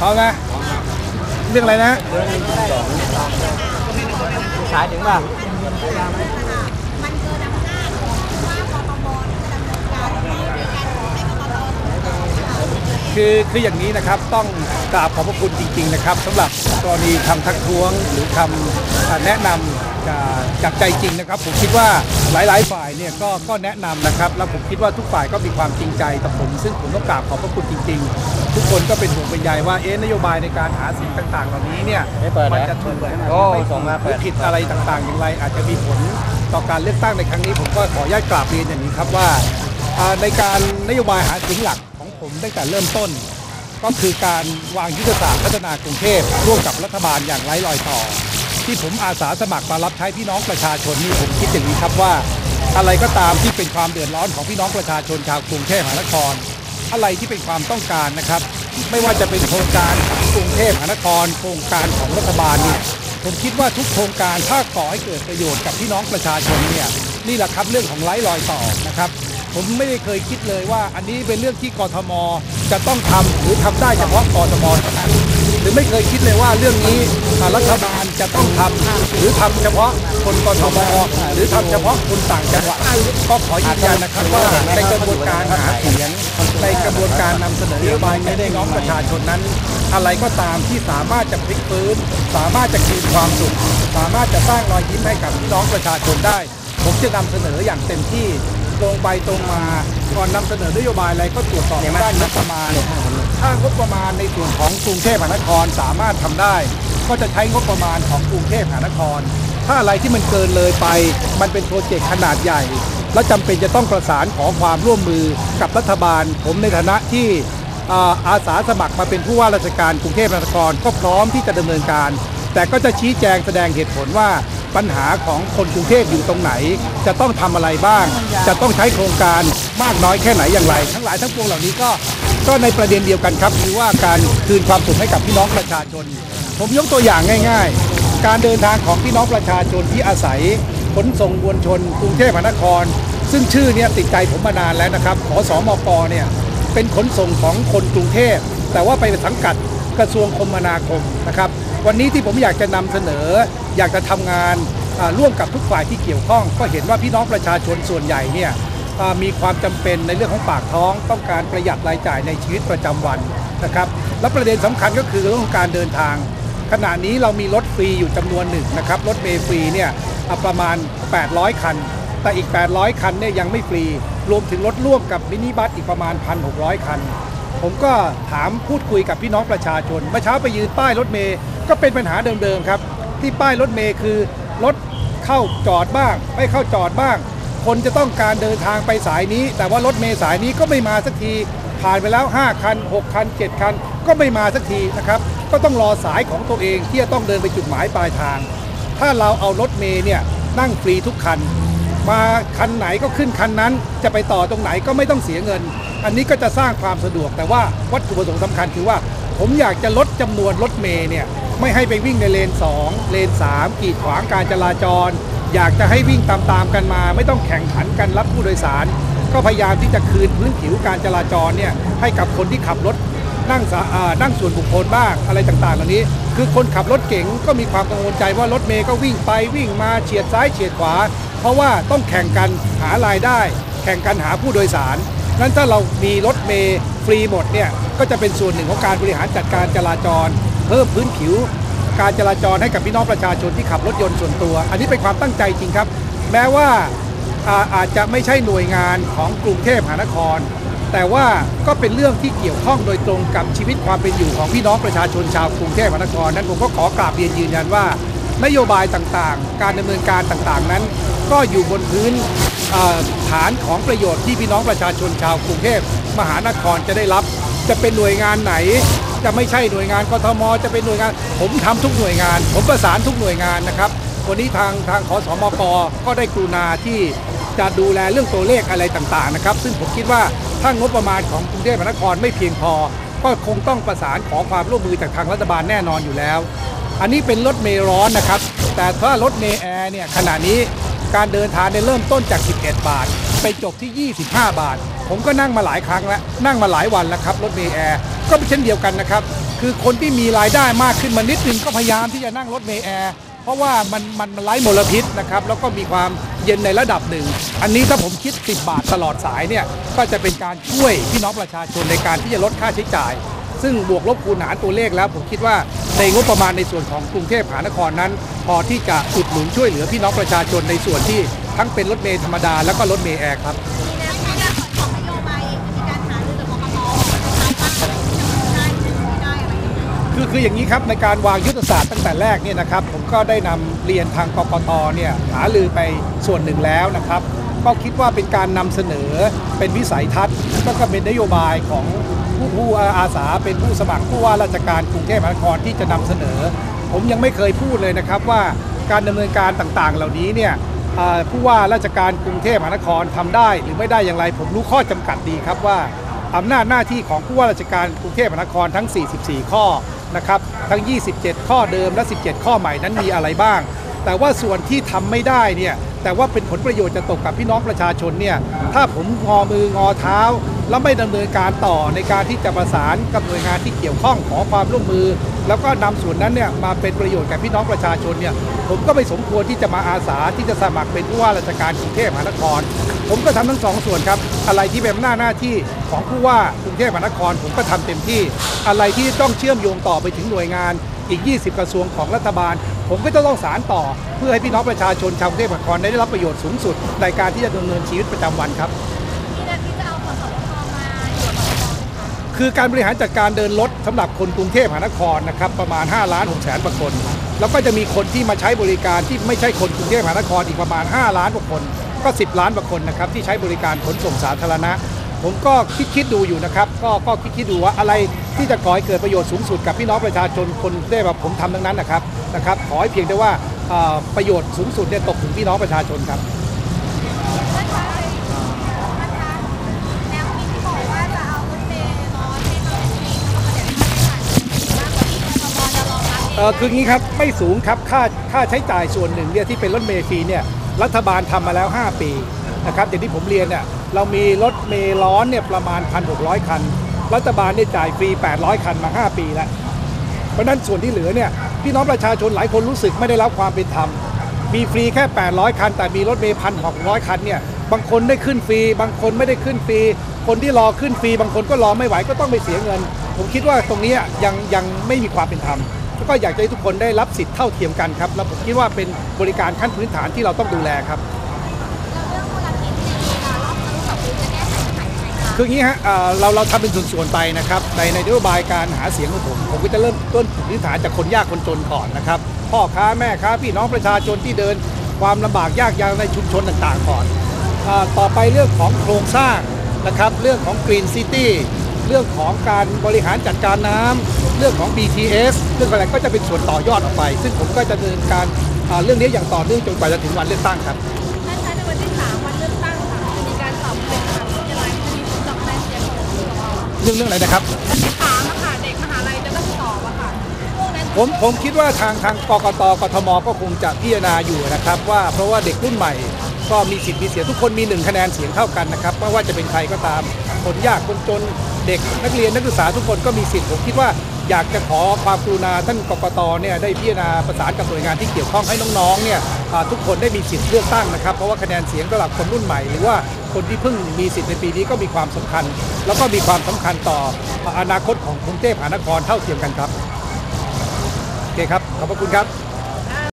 พร้อมนะเรื่องอะไรนะ ขายถึงป่ะ มันเกินอำนาจว่าปปมจะดำเนินการในการขอให้กกต คือคืออย่างนี้นะครับต้องกราบขอบพระคุณจริง ๆ นะครับสำหรับกรณีคำทักท้วงหรือคำอ่าแนะนำจากจากใจจริงนะครับ ผมคิดว่าหลายๆฝ่ายเนี่ยก็ก็แนะนำนะครับ แล้วผมคิดว่าทุกฝ่ายก็มีความจริงใจกับผม ซึ่งผมต้องกราบขอบพระคุณจริง ๆ ทุกคนก็เป็นห่วงเป็นใยว่าเอ๊ะนโยบายในการหาเสียงต่าง ๆ เหล่านี้เนี่ยไม่เปิดนะมันจะถูกหรือโอ้ไม่ส่งมาหเปิรือดผิดอะไรต่างๆ อย่างไร อาจจะมีผลต่อการเลือกตั้งในครั้งนี้ ผมก็ขออนุญาตกราบเรียนอย่างนี้ครับว่าอ่าในการนโยบายหาเสียงหลักของผ มตั้งแต่เริ่มต้น ก็คือการวางยุทธศาสตร์พัฒนากรุงเทพร่วมกับรัฐบาลอย่างไร้รอยต่อ ที่ผมอาสาสมัครมารับใช้พี่น้องประชาชนนี่ผมคิดอย่างนี้ครับว่า อะไรก็ตามที่เป็นความเดือดร้อนของพี่น้องประชาชนชาวกรุงเทพมหานคร อะไรที่เป็นความต้องการนะครับ ไม่ว่าจะเป็นโครงการกรุงเทพมหานคร โครงการของรัฐบาลเนี่ยผมคิดว่าทุกโครงการถ้าก่อให้เกิดประโยชน์กับพี่น้องประชาชนเนี่ยนี่แหละครับเรื่องของไร้รอยต่อนะครับ ผมไม่ได้เคยคิดเลยว่า อันนี้เป็นเรื่องที่กทม จะต้องทำหรือทำได้เฉพาะกทมเท่านั้นหรือไม่เคยคิดเลยว่าเรื่องนี้รัฐบาลจะต้องทำหรือทำเฉพาะคนกทมหรือทำเฉพาะคนต่างจังหวัดก็ขอยืนยันนะครับว่าในกระบวนการหาเสียงในกระบวนการนำเสนอนโยบายให้ได้น้องประชาชนนั้น อะไรก็ตามที่สามารถจะพลิกฟื้น สามารถจะคืนความสุข สามารถจะสร้างรอยยิ้มให้กับพี่น้องประชาชนได้ ผมจะนำเสนออย่างเต็มที่ ตรงไปตรงมาก่อนนำเสนอนโยบายอะไรก็ตรวจสอบด้านงบประมาณถ้างบประมาณในส่วนของกรุงเทพมหานครสามารถทำได้ ก็จะใช้งบประมาณของกรุงเทพมหานคร ถ้าอะไรที่มันเกินเลยไป มันเป็นโปรเจกต์ขนาดใหญ่ และจำเป็นจะต้องประสานขอความร่วมมือกับรัฐบาล ผมในฐานะที่อ่าอาสาสมัครมาเป็นผู้ว่าราชการกรุงเทพมหานครก็พร้อมที่จะดำเนินการ แต่ก็จะชี้แจงแสดงเหตุผลว่า ปัญหาของคนกรุงเทพอยู่ตรงไหน จะต้องทำอะไรบ้าง จะต้องใช้โครงการมากน้อยแค่ไหนอย่างไร ทั้งหลายทั้งปวงเหล่านี้ก็ก็ในประเด็นเดียวกันครับคือว่าการคืนความสุขให้กับพี่น้องประชาชน ผมยกตัวอย่างง่าย ๆ การเดินทางของพี่น้องประชาชนที่อาศัยขนส่งมวลชน กรุงเทพมหานคร ซึ่งชื่อเนี้ติดใจผมมานานแล้วนะครับขอสอมกเนี่ยเป็นขนส่งของคนกรุงเทพ แต่ว่าไปสังกัดกระทรวงคมนาคมนะครับ วันนี้ที่ผมอยากจะนำเสนออยากจะทำงานร่วมกับทุกฝ่ายที่เกี่ยวข้อง ก็เห็นว่าพี่น้องประชาชนส่วนใหญ่เนี่ยมีความจำเป็นในเรื่องของปากท้อง ต้องการประหยัดรายจ่ายในชีวิตประจำวันนะครับและประเด็นสำคัญก็คือเรื่องของการเดินทาง ขณะนี้เรามีรถฟรีอยู่จำนวนหนึ่งนะครับรถเมล์ฟรีเนี่ยประมาณ 800 คัน แต่อีก 800 คันเนี่ยยังไม่ฟรี รวมถึงรถร่วมกับมินิบัสอีกประมาณ 1,600 คัน ผมก็ถามพูดคุยกับพี่น้องประชาชนเมื่อเช้าไปยืนป้ายรถเมย์ก็เป็นปัญหาเดิมๆครับ ที่ป้ายรถเมย์คือรถเข้าจอดบ้าง ไม่เข้าจอดบ้าง คนจะต้องการเดินทางไปสายนี้ แต่ว่ารถเมย์สายนี้ก็ไม่มาสักที ผ่านไปแล้ว 5 คัน 6 คัน 7 คัน ก็ไม่มาสักทีนะครับ ก็ต้องรอสายของตัวเองที่จะต้องเดินไปจุดหมายปลายทาง ถ้าเราเอารถเมย์เนี่ยนั่งฟรีทุกคัน มาคันไหนก็ขึ้นคันนั้น จะไปต่อตรงไหนก็ไม่ต้องเสียเงิน อันนี้ก็จะสร้างความสะดวกแต่ว่าวัตถุประสงค์สำคัญคือว่า ผมอยากจะลดจำนวนรถเมย์เนี่ย ไม่ให้ไปวิ่งในเลน 2 เลน 3 กีดขวางการจราจร อยากจะให้วิ่งตามๆกันมา ไม่ต้องแข่งขันกันรับผู้โดยสาร ก็พยายามที่จะคืนพื้นผิวการจราจรเนี่ยให้กับคนที่ขับรถนั่งสาอ่านั่งส่วนบุคคลบ้างอะไรต่างๆ เหล่านี้ คือคนขับรถเก๋งก็มีความกังวลใจว่ารถเมย์ก็วิ่งไปวิ่งมาเฉียดซ้ายเฉียดขวา เพราะว่าต้องแข่งกันหารายได้ แข่งกันหาผู้โดยสารนั้นถ้าเรามีรถเมย์ฟรีหมดเนี่ยก็จะเป็นส่วนหนึ่งของการบริหารจัดการจราจร เพิ่มพื้นผิว การจราจรให้กับพี่น้องประชาชนที่ขับรถยนต์ส่วนตัว อันนี้เป็นความตั้งใจจริงครับ แม้ว่าอาอาจจะไม่ใช่หน่วยงานของกรุงเทพมหานคร แต่ว่าก็เป็นเรื่องที่เกี่ยวข้องโดยตรงกับชีวิตความเป็นอยู่ของพี่น้องประชาชนชาวกรุงเทพมหานคร นั้นผมก็ขอกราบเรียนยืนยันว่า นโยบายต่างๆ การดำเนินการต่างๆนั้น ก็อยู่บนพื้นฐานของประโยชน์ที่พี่น้องประชาชนชาวกรุงเทพมหานครจะได้รับ จะเป็นหน่วยงานไหน จะไม่ใช่หน่วยงานกทมจะเป็นหน่วยงาน ผมทำทุกหน่วยงาน ผมประสานทุกหน่วยงานนะครับ วันนี้ทางทางขอสมกก็ได้กรุณาที่จะดูแลเรื่องตัวเลขอะไรต่างๆนะครับ ซึ่งผมคิดว่าถ้างบประมาณของกรุงเทพมหานครไม่เพียงพอ ก็คงต้องประสานขอความร่วมมือจากทางรัฐบาลแน่นอนอยู่แล้ว อันนี้เป็นรถเมล์ร้อนนะครับ แต่ถ้ารถเมล์แอร์เนี่ยขณะนี้การเดินทางเนี่ยเริ่มต้นจาก 11 บาท ไปจบที่ 25 บาท ผมก็นั่งมาหลายครั้งแล้ว นั่งมาหลายวันแล้วครับ รถเมล์แอร์ ก็เช่นเดียวกันนะครับ คือคนที่มีรายได้มากขึ้นมานิดนึงก็พยายามที่จะนั่งรถเมล์แอร์เพราะว่ามันมันมันไร้มลพิษนะครับแล้วก็มีความเย็นในระดับหนึ่ง อันนี้ถ้าผมคิด 10 บาทตลอดสายเนี่ยก็จะเป็นการช่วยพี่น้องประชาชนในการที่จะลดค่าใช้จ่าย ซึ่งบวกลบคูณหารตัวเลขแล้ว ผมคิดว่าในงบประมาณในส่วนของกรุงเทพมหานครนั้น พอที่จะอุดหนุนช่วยเหลือพี่น้องประชาชนในส่วนที่ทั้งเป็นรถเมล์ธรรมดาแล้วก็รถเมล์แอร์ครับ ในแนวทางของนโยบายมีการหารือกับกกตได้ไม่ได้อะไรยังไง คือคืออย่างนี้ครับในการวางยุทธศาสตร์ตั้งแต่แรกเนี่ยนะครับผมก็ได้นำเรียนทางกกตเนี่ยหาลือไปส่วนหนึ่งแล้วนะครับ ก็คิดว่าเป็นการนำเสนอเป็นวิสัยทัศน์แล้วก็เป็นนโยบายของผู้ผู้อาสาเป็นผู้สมัครผู้ว่าราชการกรุงเทพมหานครที่จะนำเสนอ ผมยังไม่เคยพูดเลยนะครับว่าการดำเนินการต่างๆ เหล่านี้เนี่ยผู้ว่าราชการกรุงเทพมหานครทำได้ หรือไม่ได้อย่างไร ผมรู้ข้อจำกัดดีครับว่าอำนาจหน้าที่ของผู้ว่าราชการกรุงเทพมหานครทั้ง 44 ข้อ นะครับทั้ง 27 ข้อเดิมและ 17 ข้อใหม่นั้นมีอะไรบ้าง แต่ว่าส่วนที่ทำไม่ได้เนี่ยแต่ว่าเป็นผลประโยชน์จะตกกับพี่น้องประชาชนเนี่ยถ้าผมงอมืองอเท้า แล้วไม่ดำเนินการต่อในการที่จะประสานกับหน่วยงานที่เกี่ยวข้องขอความร่วมมือ แล้วก็นำส่วนนั้นเนี่ยมาเป็นประโยชน์แก่พี่น้องประชาชนเนี่ยผมก็ไม่สมควรที่จะมาอาสาที่จะสมัครเป็นผู้ว่าราชการกรุงเทพมหานคร ผมก็ทำทั้งสองส่วนครับ อะไรที่เป็นหน้าหน้าที่ของผู้ว่ากรุงเทพมหานคร ผมก็ทำเต็มที่ อะไรที่ต้องเชื่อมโยงต่อไปถึงหน่วยงานอีก 20 กระทรวงของรัฐบาล ผมก็จะต้องสารต่อ เพื่อให้พี่น้องประชาชนชาวกรุงเทพมหานครได้รับประโยชน์สูงสุด ในการที่จะดำเนินชีวิตประจำวันครับคือการบริหารจัดการเดินรถสำหรับคนกรุงเทพมหานครนะครับประมาณ 5 ล้าน6แสนกว่าคน แล้วก็จะมีคนที่มาใช้บริการที่ไม่ใช่คนกรุงเทพมหานครอีกประมาณ 5 ล้านกว่าคน ก็ 10 ล้านกว่าคนนะครับที่ใช้บริการขนส่งสาธารณะ ผมก็คิดคิดดูอยู่นะครับ ก็ก็คิดคิดดูว่าอะไรที่จะก่อให้เกิดประโยชน์สูงสุดกับพี่น้องประชาชนคนได้แบบผมทำทั้งนั้นนะครับนะครับขอให้เพียงแต่ว่าเอ่อประโยชน์สูงสุดเนี่ยตกถึงพี่น้องประชาชนครับ เออค่าใช้จ่ายมากกว่างรับเองเออคืองี้ครับไม่สูงครับค่าค่าใช้จ่ายส่วนหนึ่งเนี่ยที่เป็นรถเมล์ฟรีเนี่ย รัฐบาลทำมาแล้ว 5 ปีนะครับอย่างที่ผมเรียนเนี่ยเรามีรถเมล์ร้อนเนี่ยประมาณ 1,600 คัน รัฐบาลเนี่ยจ่ายฟรี 800 คันมา 5 ปีแล้ว เพราะนั้นส่วนที่เหลือเนี่ยพี่น้องประชาชนหลายคนรู้สึกไม่ได้รับความเป็นธรรม มีฟรีแค่ 800 คัน แต่มีรถเมล์พันหกร้อยคันเนี่ยบางคนได้ขึ้นฟรี บางคนไม่ได้ขึ้นฟรี คนที่รอขึ้นฟรี บางคนก็รอไม่ไหวก็ต้องไปเสียเงิน ผมคิดว่าตรงนี้ยังยังไม่มีความเป็นธรรม แล้วก็อยากจะให้ทุกคนได้รับสิทธิ์เท่าเทียมกันครับแล้วผมคิดว่าเป็นบริการขั้นพื้นฐานที่เราต้องดูแลครับแล้วเรื่องมลพิษเนี่ยค่ะรอบทะลุกับพื้นจะแก้ไขปัญหายังไงคะคืออย่างนี้ฮะเอ่อเราเราทำเป็นส่วนๆไปนะครับในในนโยบายการหาเสียงของผมผมก็จะเริ่มต้นพื้นฐานจากคนยากคนจนก่อนนะครับพ่อค้าแม่ค้าพี่น้องประชาชนที่เดิน ความลำบากยากยากในชุมชนต่างๆก่อนอาต่อไปเรื่องของโครงสร้างนะครับเรื่องของ Green City เรื่องของการบริหารจัดการน้ำเรื่องของ BTS เรื่องอะไรก็จะเป็นส่วนต่อยอดออกไป ซึ่งผมก็จะดำเนินการอ่าเรื่องนี้อย่างต่อเนื่องจนกว่าจะถึงวันเลือกตั้งครับท่านคะในวันที่สามวันเลือกตั้งค่ะจะมีการสอบเป็นมหาวิทยาลัยจะมีผลจากคะแนนเสียงของผู้สอบเรื่องเรื่องอะไรนะครับวันที่สามอะค่ะเด็กมหาลัยจะต้องสอบอะค่ะพวกนั้นผมผมคิดว่าทางทางกกตกทมก็คงจะพิจารณาอยู่นะครับ ว่าเพราะว่าเด็กรุ่นใหม่ก็มีสิทธิ์มีเสียงทุกคนมีหนึ่งคะแนนเสียงเท่ากันนะครับไม่ว่าจะเป็นใครก็ตามคนยากคนจน เด็กนักเรียนนักศึกษาทุกคนก็มีสิทธิ์ผมคิดว่าอยากจะขอความกรุณาท่านกกตเนี่ยได้พิจารณาประสานกับหน่วยงานที่เกี่ยวข้องให้น้องๆเนี่ยทุกคนได้มีสิทธิ์เลือกตั้งนะครับ เพราะว่าคะแนนเสียงสำหรับคนรุ่นใหม่ หรือว่าคนที่เพิ่งมีสิทธิ์ในปีนี้ก็มีความสำคัญ แล้วก็มีความสำคัญต่ออนาคตของกรุงเทพมหานครเท่าเทียมกันครับโอเคครับขอบพระคุณครับ